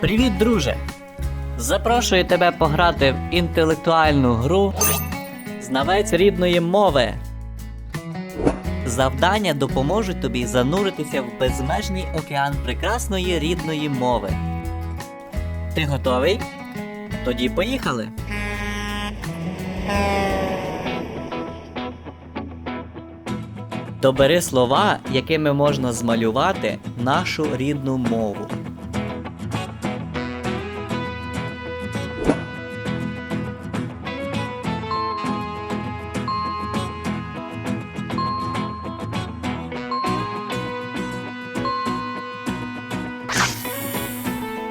Привіт, друже! Запрошую тебе пограти в інтелектуальну гру Знавець рідної мови. Завдання допоможуть тобі зануритися в безмежний океан прекрасної рідної мови. Ти готовий? Тоді поїхали. Добери слова, якими можна змалювати нашу рідну мову.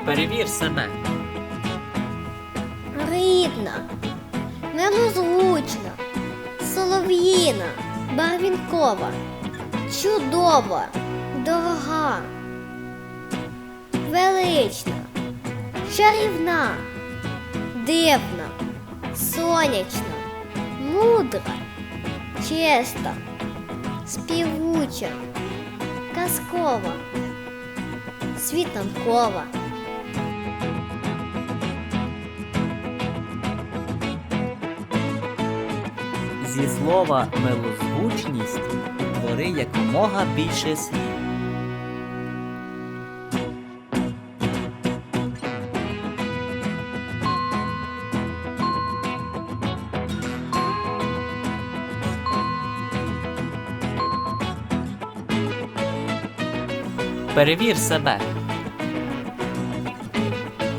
Перевір себе. Рідна, милозвучна, солов'їна, барвінкова, чудова, дорога, велична, чарівна, дивна, сонячна, мудра, чиста, співуча, казкова, світанкова. Зі слова милозвучність твори якомога більше слів. Перевір себе.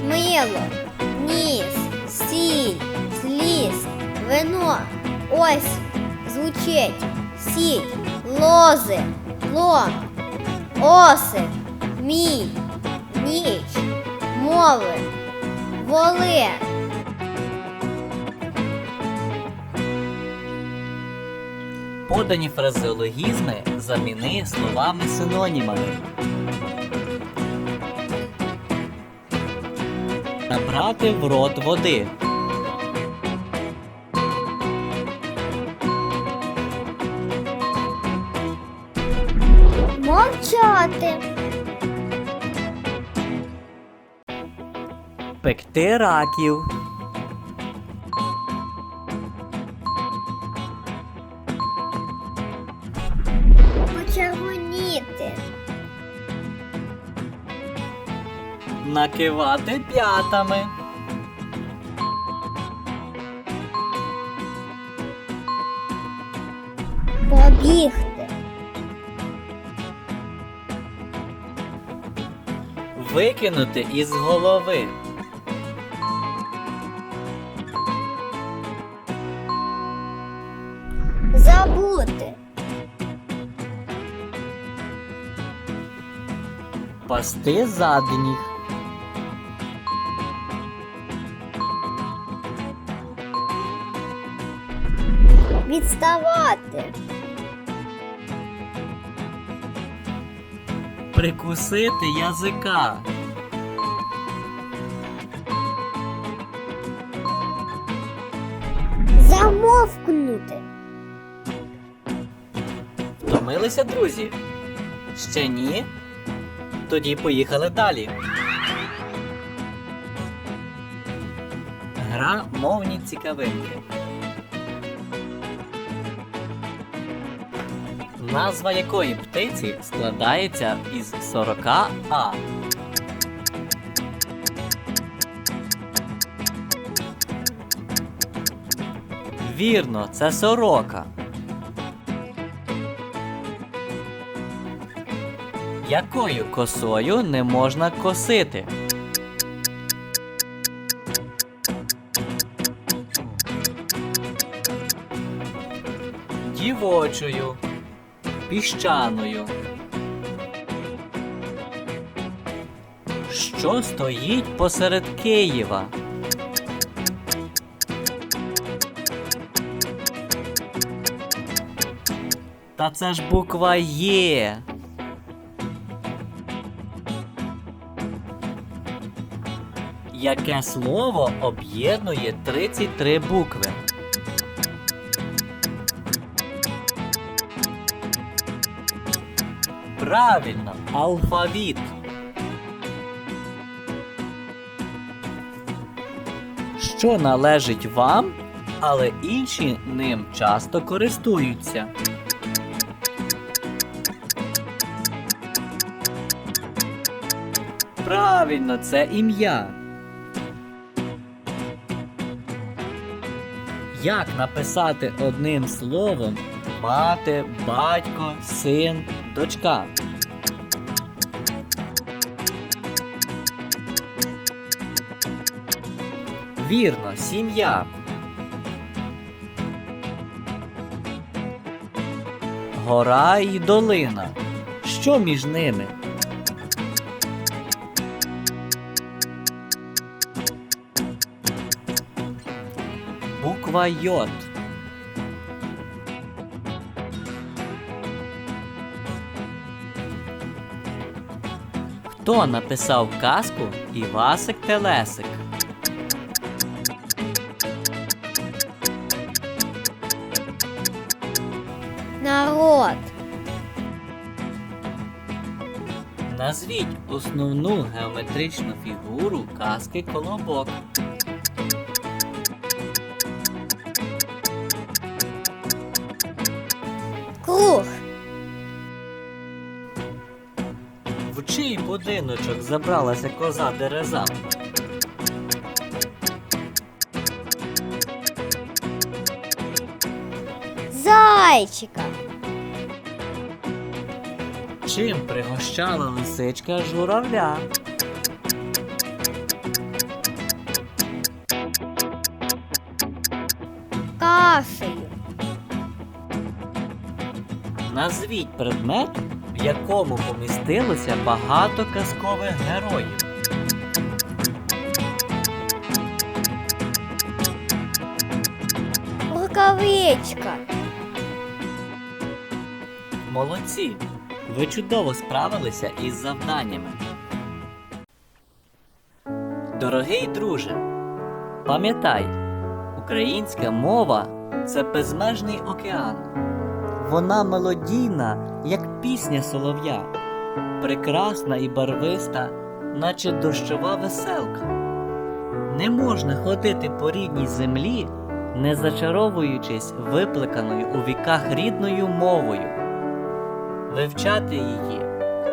Мило, ніс, сіль, сліз, вино, ось, звучить, сіль, лози, лом, оси, мій, ніч, мови, воли. Подані фразеологізми заміни словами-синонімами. Набрати в рот води. Пекти раків. Почервоніти. Накивати п'ятами. Побігти. Викинути із голови. Пасти задніх. Відставати. Прикусити язика. Замовкнути. Втомилися, друзі? Ще ні? Тоді поїхали далі. Гра мовні цікавинки. Назва якої птиці складається із 40 А. Вірно, це сорока. Якою косою не можна косити? Дівочою, піщаною. Що стоїть посеред Києва? Та це ж буква Є. Яке слово об'єднує 33 букви? Правильно, алфавіт. що належить вам, але інші ним часто користуються. Правильно, це ім'я. Як написати одним словом мати, батько, син, дочка? Вірно, сім'я. Гора і долина. Що між ними? Буква Йод. Хто написав казку Івасик Телесик? Народ. Назвіть основну геометричну фігуру казки Колобок. Круг. В чий будиночок забралася коза дереза? Зайчика. Чим пригощала лисичка журавля? Назвіть предмет, в якому помістилося багато казкових героїв. Рукавичка. Молодці! Ви чудово справилися із завданнями. Дорогий друже, пам'ятай, українська мова це безмежний океан. Вона мелодійна, як пісня солов'я, прекрасна і барвиста, наче дощова веселка. Не можна ходити по рідній землі, не зачаровуючись виплеканою у віках рідною мовою. Вивчати її,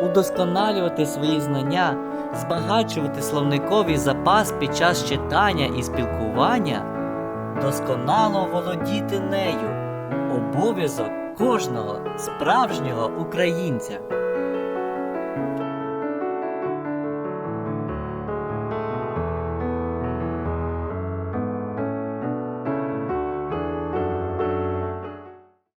удосконалювати свої знання, збагачувати словниковий запас під час читання і спілкування, досконало володіти нею. Обов'язок кожного справжнього українця.